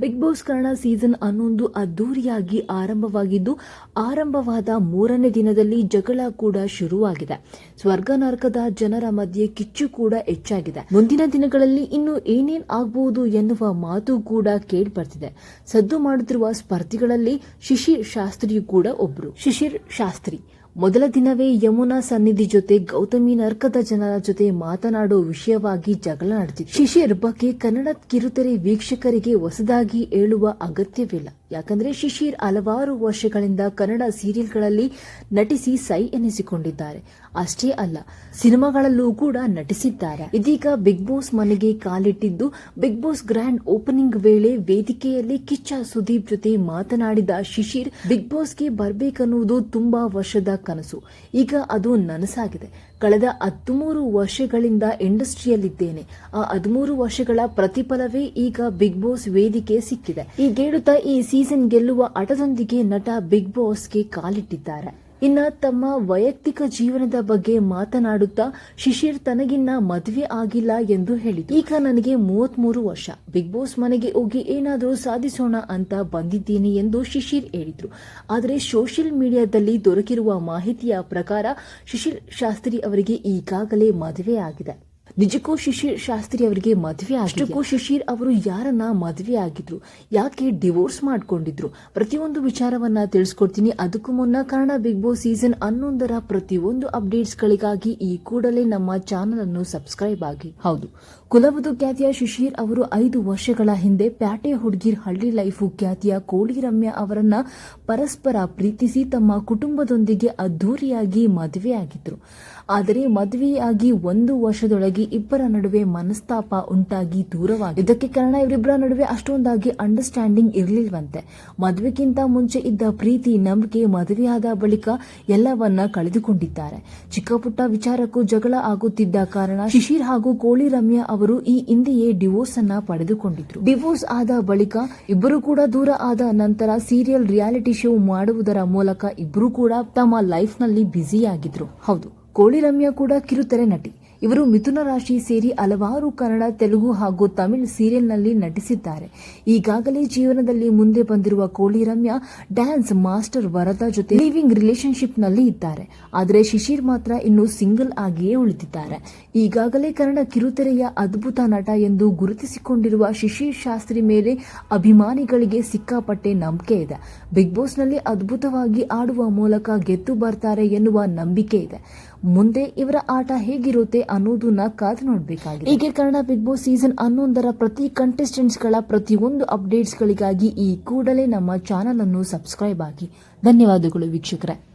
Big boss Kannada season ಹನ್ನೊಂದು ಅದ್ದೂರಿಯಾಗಿ ಆರಂಭವಾಗಿದ್ದು, ಆರಂಭವಾದ ಮೂರನೇ ದಿನದಲ್ಲಿ ಜಗಳ ಕೂಡ ಶುರುವಾಗಿದೆ. ಸ್ವರ್ಗ ನರಕದ ಜನರ ಮಧ್ಯೆ ಕಿಚ್ಚು ಕೂಡ ಹೆಚ್ಚಾಗಿದೆ. ಮುಂದಿನ ದಿನಗಳಲ್ಲಿ ಇನ್ನು ಏನೇನ್ ಆಗಬಹುದು ಎನ್ನುವ ಮಾತು ಕೂಡ ಕೇಳಿಬರ್ತಿದೆ ಸದ್ದು ಮಾಡುತ್ತಿರುವ ಸ್ಪರ್ಧಿಗಳಲ್ಲಿ ಶಿಶಿರ್ ಶಾಸ್ತ್ರಿಯು ಕೂಡ ಒಬ್ರು. ಶಿಶಿರ್ ಶಾಸ್ತ್ರಿ ಮೊದಲ ದಿನವೇ ಯಮುನಾ ಸನ್ನಿಧಿ ಜೊತೆ ಗೌತಮಿ ನರ್ಕದ ಜನರ ಜೊತೆ ಮಾತನಾಡೋ ವಿಷಯವಾಗಿ ಜಗಳ ನಡೆದಿತ್ತು. ಶಿಶಿರ್ ಬಗ್ಗೆ ಕನ್ನಡ ಕಿರುತೆರೆ ವೀಕ್ಷಕರಿಗೆ ಹೊಸದಾಗಿ ಹೇಳುವ ಅಗತ್ಯವಿಲ್ಲ. ಯಾಕಂದ್ರೆ ಶಿಶಿರ್ ಹಲವಾರು ವರ್ಷಗಳಿಂದ ಕನ್ನಡ ಸೀರಿಯಲ್ಗಳಲ್ಲಿ ನಟಿಸಿ ಸೈ ಎನಿಸಿಕೊಂಡಿದ್ದಾರೆ. ಅಷ್ಟೇ ಅಲ್ಲ, ಸಿನಿಮಾಗಳಲ್ಲೂ ಕೂಡ ನಟಿಸಿದ್ದಾರೆ. ಇದೀಗ ಬಿಗ್ ಬಾಸ್ ಮನೆಗೆ ಕಾಲಿಟ್ಟಿದ್ದು ಬಿಗ್ ಬಾಸ್ ಗ್ರ್ಯಾಂಡ್ ಓಪನಿಂಗ್ ವೇಳೆ ವೇದಿಕೆಯಲ್ಲಿ ಕಿಚ್ಚ ಸುದೀಪ್ ಜೊತೆ ಮಾತನಾಡಿದ ಶಿಶಿರ್ ಬಿಗ್ ಬಾಸ್ಗೆ ಬರಬೇಕನ್ನುವುದು ತುಂಬಾ ವರ್ಷದ ಕನಸು. ಈಗ ಅದು ನನಸಾಗಿದೆ. ಕಳೆದ ಹದಿಮೂರು ವರ್ಷಗಳಿಂದ ಇಂಡಸ್ಟ್ರಿಯಲ್ಲಿದ್ದೇನೆ. ಆ ಹದಿಮೂರು ವರ್ಷಗಳ ಪ್ರತಿಫಲವೇ ಈಗ ಬಿಗ್ ಬಾಸ್ ವೇದಿಕೆ ಸಿಕ್ಕಿದೆ. ಈ ಈಗೇಳುತ್ತಾ ಈ ಸೀಸನ್ ಗೆಲ್ಲುವ ಹಠದೊಂದಿಗೆ ನಟ ಬಿಗ್ ಬಾಸ್ಗೆ ಕಾಲಿಟ್ಟಿದ್ದಾರೆ. ಇನ್ನ ತಮ್ಮ ವೈಯಕ್ತಿಕ ಜೀವನದ ಬಗ್ಗೆ ಮಾತನಾಡುತ್ತಾ ಶಿಶಿರ್ ತನಗಿನ್ನ ಮದುವೆ ಆಗಿಲ್ಲ ಎಂದು ಹೇಳಿದ್ರು ಈಗ ನನಗೆ ಮೂವತ್ಮೂರು ವರ್ಷ. ಬಿಗ್ ಬಾಸ್ ಮನೆಗೆ ಹೋಗಿ ಏನಾದರೂ ಸಾಧಿಸೋಣ ಅಂತ ಬಂದಿದ್ದೀನಿ ಎಂದು ಶಿಶಿರ್ ಹೇಳಿದ್ರು. ಆದರೆ ಸೋಷಿಯಲ್ ಮೀಡಿಯಾದಲ್ಲಿ ದೊರಕಿರುವ ಮಾಹಿತಿಯ ಪ್ರಕಾರ ಶಿಶಿರ್ ಶಾಸ್ತ್ರಿ ಅವರಿಗೆ ಈಗಾಗಲೇ ಮದುವೆ ಆಗಿದೆ ನಿಜಕ್ಕೂ ಶಿಶಿರ್ ಶಾಸ್ತ್ರಿ ಅವರಿಗೆ ಮದುವೆ ಅಷ್ಟಕ್ಕೂ ಶಿಶಿರ್ ಅವರು ಯಾರನ್ನ ಮದುವೆ ಆಗಿದ್ರು ಯಾಕೆ ಡಿವೋರ್ಸ್ ಮಾಡ್ಕೊಂಡಿದ್ರು? ಪ್ರತಿಯೊಂದು ವಿಚಾರವನ್ನ ತಿಳಿಸ್ಕೊಡ್ತೀನಿ. ಅದಕ್ಕೂ ಮುನ್ನ ಕನ್ನಡ ಬಿಗ್ ಬಾಸ್ ಸೀಸನ್ ಹನ್ನೊಂದರ ಪ್ರತಿಯೊಂದು ಅಪ್ಡೇಟ್ಸ್ ಗಳಿಗಾಗಿ ಈ ಕೂಡಲೇ ನಮ್ಮ ಚಾನೆಲ್ ಅನ್ನು ಸಬ್ಸ್ಕ್ರೈಬ್ ಆಗಿ. ಹೌದು. ಕುಲಬದು ಖ್ಯಾತಿಯ ಶಿಶಿರ್ ಅವರು ಐದು ವರ್ಷಗಳ ಹಿಂದೆ ಪ್ಯಾಟೆ ಹುಡ್ಗಿರ್ ಹಳ್ಳಿ ಲೈಫು ಖ್ಯಾತಿಯ ಕೋಳಿ ರಮ್ಯ ಅವರನ್ನ ಪರಸ್ಪರ ಪ್ರೀತಿಸಿ ತಮ್ಮ ಕುಟುಂಬದೊಂದಿಗೆ ಅದ್ದೂರಿಯಾಗಿ ಮದುವೆಯಾಗಿದ್ರು. ಆದರೆ ಮದುವೆಯಾಗಿ ಒಂದು ವರ್ಷದೊಳಗೆ ಇಬ್ಬರ ನಡುವೆ ಮನಸ್ತಾಪ ಉಂಟಾಗಿ ದೂರವಾಗಿ ಇದಕ್ಕೆ ಕಾರಣ ಇವರಿಬ್ಬರ ನಡುವೆ ಅಷ್ಟೊಂದಾಗಿ ಅಂಡರ್ಸ್ಟ್ಯಾಂಡಿಂಗ್ ಇರಲಿಲ್ವಂತೆ. ಮದುವೆಗಿಂತ ಮುಂಚೆ ಇದ್ದ ಪ್ರೀತಿ ನಂಬಿಕೆ ಮದುವೆಯಾದ ಬಳಿಕ ಎಲ್ಲವನ್ನ ಕಳೆದುಕೊಂಡಿದ್ದಾರೆ. ಚಿಕ್ಕ ಪುಟ್ಟ ವಿಚಾರಕ್ಕೂ ಜಗಳ ಆಗುತ್ತಿದ್ದ ಕಾರಣ ಶಿಶಿರ್ ಹಾಗೂ ಕೋಳಿ ರಮ್ಯಾ ಅವರು ಈ ಹಿಂದೆಯೇ ಡಿವೋರ್ಸ್ ಅನ್ನ ಪಡೆದುಕೊಂಡಿದ್ರು. ಡಿವೋರ್ಸ್ ಆದ ಬಳಿಕ ಇಬ್ಬರು ಕೂಡ ದೂರ ಆದ ನಂತರ ಸೀರಿಯಲ್ ರಿಯಾಲಿಟಿ ಶೋ ಮಾಡುವುದರ ಮೂಲಕ ಇಬ್ಬರು ಕೂಡ ತಮ್ಮ ಲೈಫ್ನಲ್ಲಿ ಬ್ಯುಸಿಯಾಗಿದ್ರು ಹೌದು. ಕೋಳಿ ರಮ್ಯಾ ಕೂಡ ಕಿರುತೆರೆ ನಟಿ. ಇವರು ಮಿಥುನ ರಾಶಿ ಸೇರಿ ಹಲವಾರು ಕನ್ನಡ, ತೆಲುಗು ಹಾಗೂ ತಮಿಳು ಸೀರಿಯಲ್ನಲ್ಲಿ ನಟಿಸಿದ್ದಾರೆ. ಈಗಾಗಲೇ ಜೀವನದಲ್ಲಿ ಮುಂದೆ ಬಂದಿರುವ ಕೋಳಿ ರಮ್ಯಾ ಡ್ಯಾನ್ಸ್ ಮಾಸ್ಟರ್ ವರದಾ ಜೊತೆ ಲಿವಿಂಗ್ ರಿಲೇಶನ್ಶಿಪ್ನಲ್ಲಿ ಇದ್ದಾರೆ. ಆದರೆ ಶಿಶಿರ್ ಮಾತ್ರ ಇನ್ನೂ ಸಿಂಗಲ್ ಆಗಿಯೇ ಉಳಿದಿದ್ದಾರೆ. ಈಗಾಗಲೇ ಕನ್ನಡ ಕಿರುತೆರೆಯ ಅದ್ಭುತ ನಟ ಎಂದು ಗುರುತಿಸಿಕೊಂಡಿರುವ ಶಿಶಿರ್ ಶಾಸ್ತ್ರಿ ಮೇಲೆ ಅಭಿಮಾನಿಗಳಿಗೆ ಸಿಕ್ಕಾಪಟ್ಟೆ ನಂಬಿಕೆ ಇದೆ. ಬಿಗ್ ಬಾಸ್ನಲ್ಲಿ ಅದ್ಭುತವಾಗಿ ಆಡುವ ಮೂಲಕ ಗೆದ್ದು ಬರ್ತಾರೆ ಎನ್ನುವ ನಂಬಿಕೆ ಇದೆ. ಮುಂದೆ ಇವರ ಆಟ ಹೇಗಿರುತ್ತೆ ಅನ್ನೋದನ್ನ ಕಾದು ನೋಡಬೇಕಾಗಿದೆ. ಹೀಗೆ ಕನ್ನಡ ಬಿಗ್ ಬಾಸ್ ಸೀಸನ್ ಹನ್ನೊಂದರ ಪ್ರತಿ ಕಂಟೆಸ್ಟೆಂಟ್ಸ್ಗಳ ಪ್ರತಿಯೊಂದು ಅಪ್ಡೇಟ್ಸ್ ಗಳಿಗಾಗಿ ಈ ಕೂಡಲೇ ನಮ್ಮ ಚಾನೆಲ್ ಅನ್ನು ಸಬ್ಸ್ಕ್ರೈಬ್ ಆಗಿ. ಧನ್ಯವಾದಗಳು ವೀಕ್ಷಕರೇ.